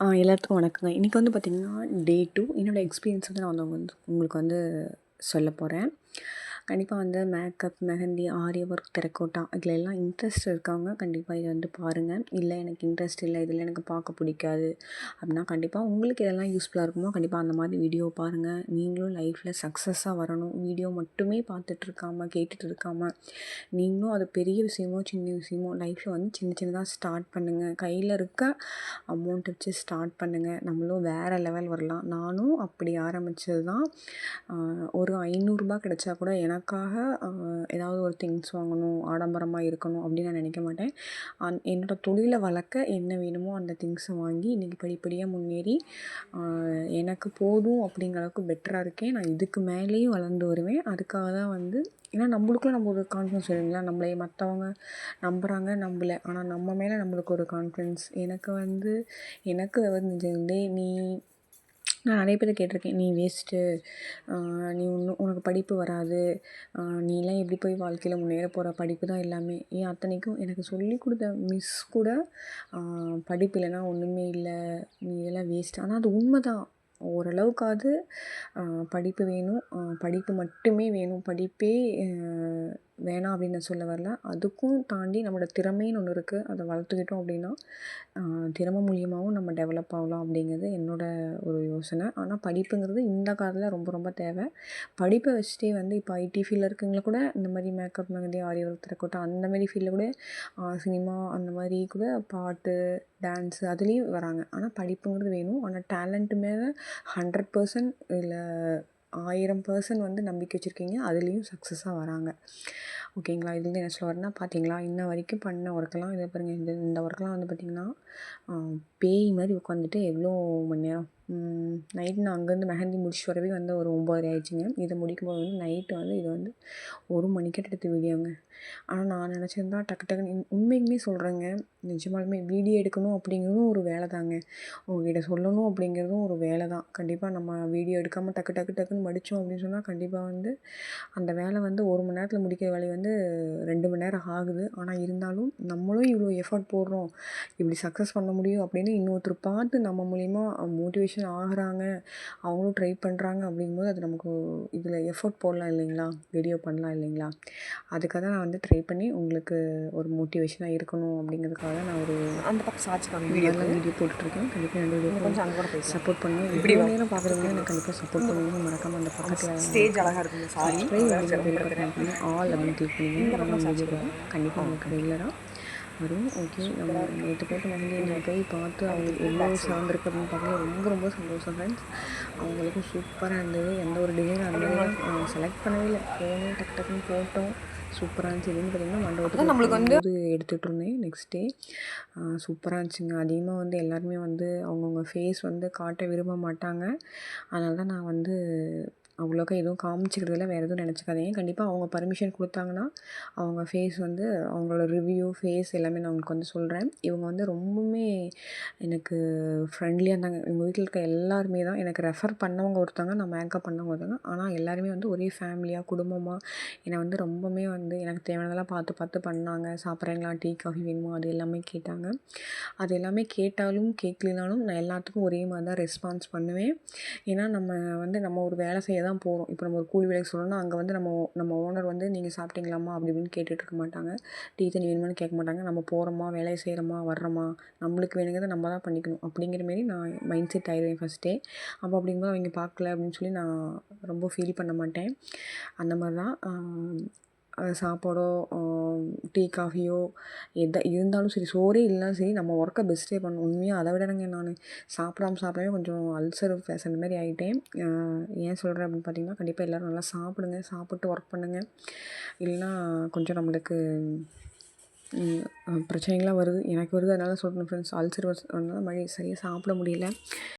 எல்லாத்துக்கும் வணக்கங்க. இன்றைக்கி வந்து பார்த்திங்கன்னா டே டூ என்னோடய எக்ஸ்பீரியன்ஸ் வந்து நான் வந்து வந்து உங்களுக்கு வந்து சொல்ல போகிறேன் கண்டிப்பாக வந்து makeup mehendi aari work terracotta இதில் எல்லாம் இன்ட்ரெஸ்ட் இருக்கவங்க கண்டிப்பாக இதை வந்து பாருங்கள் இல்லை எனக்கு இன்ட்ரெஸ்ட் இல்லை இதில் எனக்கு பார்க்க பிடிக்காது அப்படின்னா கண்டிப்பாக உங்களுக்கு இதெல்லாம் யூஸ்ஃபுல்லாக இருக்குமோ கண்டிப்பாக அந்த மாதிரி வீடியோ பாருங்கள் நீங்களும் லைஃப்பில் சக்ஸஸாக வரணும். வீடியோ மட்டுமே பார்த்துட்டு இருக்காமல் கேட்டுட்டு இருக்காமல் நீங்களும் அது பெரிய விஷயமோ சின்ன விஷயமோ லைஃப்பில் வந்து சின்ன சின்னதாக ஸ்டார்ட் பண்ணுங்கள் கையில் இருக்க அமௌண்ட் வச்சு ஸ்டார்ட் பண்ணுங்கள் நம்மளும் வேறு லெவல் வரலாம். நானும் அப்படி ஆரம்பித்தது தான் ஒரு ஐநூறுரூபா கிடச்சா கூட ஏன்னா எனக்காக ஏதாவது ஒரு திங்ஸ் வாங்கணும் ஆடம்பரமாக இருக்கணும் அப்படின்னு நான் நினைக்க மாட்டேன். அந் என்னோடய தொழிலை வளர்க்க என்ன வேணுமோ அந்த திங்ஸை வாங்கி இன்றைக்கி படிப்படியாக முன்னேறி எனக்கு போதும் அப்படிங்கிற அளவுக்கு பெட்டராக இருக்கேன். நான் இதுக்கு மேலேயும் வளர்ந்து வருவேன். அதுக்காக தான் வந்து ஏன்னா நம்மளுக்குள்ள நம்ம ஒரு கான்ஃபிடன்ஸ் இல்லைங்களா? நம்மளே மற்றவங்க நம்புகிறாங்க நம்பலை. ஆனால் நம்ம மேலே நம்மளுக்கு ஒரு கான்ஃபிடன்ஸ் எனக்கு வந்து எனக்கு வந்து நீ நான் நிறைய பேர் கேட்டிருக்கேன். நீ வேஸ்ட்டு நீ ஒன்றும் உனக்கு படிப்பு வராது. நீலாம் எப்படி போய் வாழ்க்கையில் முன்னேற போகிற படிப்பு தான் எல்லாமே. ஏன் அத்தனைக்கும் எனக்கு சொல்லிக் கொடுத்த மிஸ் கூட படிப்பு இல்லைன்னா ஒன்றுமே இல்லை. நீ இதெல்லாம் வேஸ்ட் ஆனால் அது உண்மை தான் ஓரளவுக்காவது படிப்பு வேணும். படிப்பு மட்டுமே வேணும். படிப்பே வேணாம் அப்படின்னு நான் சொல்ல வரல. அதுக்கும் தாண்டி நம்மளோட திறமைன்னு ஒன்று இருக்குது அதை வளர்த்துக்கிட்டோம் அப்படின்னா திறமை மூலியமாகவும் நம்ம டெவலப் ஆகலாம் அப்படிங்கிறது என்னோடய ஒரு யோசனை. ஆனால் படிப்புங்கிறது இந்த காலத்தில் ரொம்ப ரொம்ப தேவை. படிப்பை வச்சுட்டே வந்து இப்போ ஐடி ஃபீல்டில் இருக்கவங்கள கூட இந்த மாதிரி மேக்கப் மெஹந்தி ஆரி ஒர்க் இருக்கட்டும் அந்த மாதிரி ஃபீல்டில் கூட சினிமா அந்த மாதிரி கூட பாட்டு டான்ஸு அதுலேயும் வராங்க. ஆனால் படிப்புங்கிறது வேணும். ஆனால் டேலண்ட்டு மேலே ஹண்ட்ரட் பர்சன்ட் இல்லை ஆயிரம் பர்சன்ட் வந்து நம்பிக்கை வச்சுருக்கீங்க. அதுலேயும் சக்ஸஸாக வராங்க. ஓகேங்களா? இதுலேருந்து என்ன சொல்ல வரேன்னா பார்த்தீங்களா இன்ன வரைக்கும் பண்ண ஒர்க்கெல்லாம் இதை பாருங்கள் இந்த இந்த ஒர்க்கெல்லாம் வந்து பார்த்திங்கன்னா பேய் மாதிரி உட்காந்துட்டு எவ்வளோ மணி நேரம்? நைட் நான் அங்கேருந்து மெஹந்தி முடிச்சு வரவே வந்து ஒரு ஒம்பது ஆயிடுச்சுங்க. இதை முடிக்கும்போது வந்து நைட்டு வந்து இது வந்து ஒரு மணிக்கிட்ட எடுத்து வீடியோங்க. ஆனால் நான் நினச்சிருந்தா டக்கு டக்குன்னு உண்மைக்குமே சொல்கிறேங்க நிஜமாலுமே வீடியோ எடுக்கணும் அப்படிங்கிறதும் ஒரு வேலை தாங்க உங்ககிட்ட சொல்லணும் அப்படிங்கிறதும் ஒரு வேலை தான் கண்டிப்பாக நம்ம வீடியோ எடுக்காமல் டக்கு டக்கு டக்குன்னு மடித்தோம் அப்படின்னு சொன்னால் கண்டிப்பாக வந்து அந்த வேலை வந்து ஒரு மணி நேரத்தில் முடிக்கிற வேலை வந்து ரெண்டு மணி நேரம் ஆகுது. ஆனால் இருந்தாலும் நம்மளும் இவ்வளோ எஃபர்ட் போடுறோம். இப்படி சக்ஸஸ் பண்ண முடியும் அப்படின்னு இன்னொருத்தர் பார்த்து நம்ம மூலிமா மோட்டிவேஷன் ஆகுறாங்க. அவங்களும் ட்ரை பண்ணுறாங்க அப்படிங்கும்போது அது நமக்கு இதில் எஃபர்ட் போடலாம் இல்லைங்களா? வீடியோ பண்ணலாம் இல்லைங்களா? அதுக்காக தான் நான் வந்து ட்ரை பண்ணி உங்களுக்கு ஒரு மோட்டிவேஷனாக இருக்கணும் அப்படிங்கிறதுக்காக நான் ஒரு அந்த பக்கம் சாட்சி வீடியோ வீடியோ போட்டுட்ருக்கேன். கண்டிப்பாக என்னோட வீடியோ கொஞ்சம் சப்போர்ட் பண்ணுவேன் இப்படி நேரம் பார்க்குறவங்க எனக்கு கண்டிப்பாக சப்போர்ட் பண்ணுவோம் மறக்காம அந்த பக்கத்தில் ஸ்டேஜ் அழகாக இருக்குங்க. சாரி ஆல் அப்படின்னு கிளிக் பண்ணி வீடியோ கண்டிப்பாக உங்களுக்கு ரெகுலராக வரும். ஓகே நம்ம நேற்று போட்டு மெஹந்தி நான் போய் பார்த்து அவங்க எவ்வளோ சார்ந்திருக்கு அப்படின்னு பார்க்கல. ரொம்ப ரொம்ப சந்தோஷம் ஃப்ரெண்ட்ஸ் அவங்களுக்கும் சூப்பராக இருந்தது. எந்த ஒரு டிசைன் அந்த செலக்ட் பண்ணவே இல்லை. போனோம் டக்கு டக்குன்னு போட்டோம். சூப்பராக இருந்துச்சு. இதுன்னு பார்த்தீங்கன்னா மண்டபத்தில் நம்மளுக்கு வந்து எடுத்துகிட்டு இருந்தேன். நெக்ஸ்ட் டே சூப்பராக இருந்துச்சுங்க. அதிகமாக வந்து எல்லாருமே வந்து அவங்கவுங்க ஃபேஸ் வந்து காட்ட விரும்ப மாட்டாங்க. அதனால தான் நான் வந்து அவ்வளோக்கா எதுவும் காமிச்சிக்கிறதில்ல வேறு எதுவும் நினச்சிக்காதீங்க. கண்டிப்பாக அவங்க பர்மிஷன் கொடுத்தாங்கன்னா அவங்க ஃபேஸ் வந்து அவங்களோட ரிவ்யூ ஃபேஸ் எல்லாமே நான் உங்களுக்கு வந்து சொல்கிறேன் இவங்க வந்து ரொம்பவுமே எனக்கு ஃப்ரெண்ட்லியாக இருந்தாங்க. எங்கள் வீட்டில் இருக்க எல்லாருமே தான் எனக்கு ரெஃபர் பண்ணவங்க ஒருத்தவங்க நான் மேக்கப் பண்ணவங்க ஒருத்தவங்க ஆனால் எல்லாருமே வந்து ஒரே ஃபேமிலியாக குடும்பமாக என்னை வந்து ரொம்பவுமே வந்து எனக்கு தேவையானதெல்லாம் பார்த்து பார்த்து பண்ணாங்க. சாப்பிட்றீங்களா? டீ காஃபி வேணுமா? அது எல்லாமே கேட்டாங்க. அது எல்லாமே கேட்டாலும் கேட்கலனாலும் நான் எல்லாத்துக்கும் ஒரே மாதிரி தான் ரெஸ்பான்ஸ் பண்ணுவேன். ஏன்னா நம்ம வந்து நம்ம ஒரு வேலை செய்ய தான் போகிறோம் இப்போ நம்ம ஒரு கூலி வேலைக்கு சொல்லணும்னா அங்கே வந்து நம்ம நம்ம ஓனர் வந்து நீங்கள் சாப்பிட்டீங்களாம்மா? அப்படி இப்படின்னு கேட்டுகிட்டு இருக்க மாட்டாங்க. டீ தண்ணி வேணுமான்னு கேட்க மாட்டாங்க. நம்ம போகிறோமா வேலையை செய்கிறோமா வர்றோமா? நம்மளுக்கு வேணுங்கிறத நம்ம தான் பண்ணிக்கணும். அப்படிங்கிற மாரி நான் மைண்ட் செட் ஆயிடுவேன் ஃபஸ்ட்டே அப்போ அப்படிங்கும்போது அவங்க பார்க்கல அப்படின்னு சொல்லி நான் ரொம்ப ஃபீல் பண்ண மாட்டேன். அந்த மாதிரி தான் சாப்பாடோ டீ காஃபியோ எதை இருந்தாலும் சரி சோறே இல்லைனாலும் சரி நம்ம ஒர்க்கை பெஸ்ட்டே பண்ணணும். உண்மையாக அதை விடணுங்க நான். சாப்பிடாம சாப்பிடவே கொஞ்சம் அல்சர் பேஷண்ட் மாதிரி ஆகிட்டேன் ஏன் சொல்கிறேன் அப்படின்னு பார்த்தீங்கன்னா கண்டிப்பாக எல்லோரும் நல்லா சாப்பிடுங்க சாப்பிட்டு ஒர்க் பண்ணுங்கள் இல்லைன்னா கொஞ்சம் நம்மளுக்கு பிரச்சனைகள்லாம் வருது. எனக்கு வருது அதனால் சொல்கிறேன் ஃப்ரெண்ட்ஸ் அல்சர் வந்தனால மழை சரியாக சாப்பிட முடியல.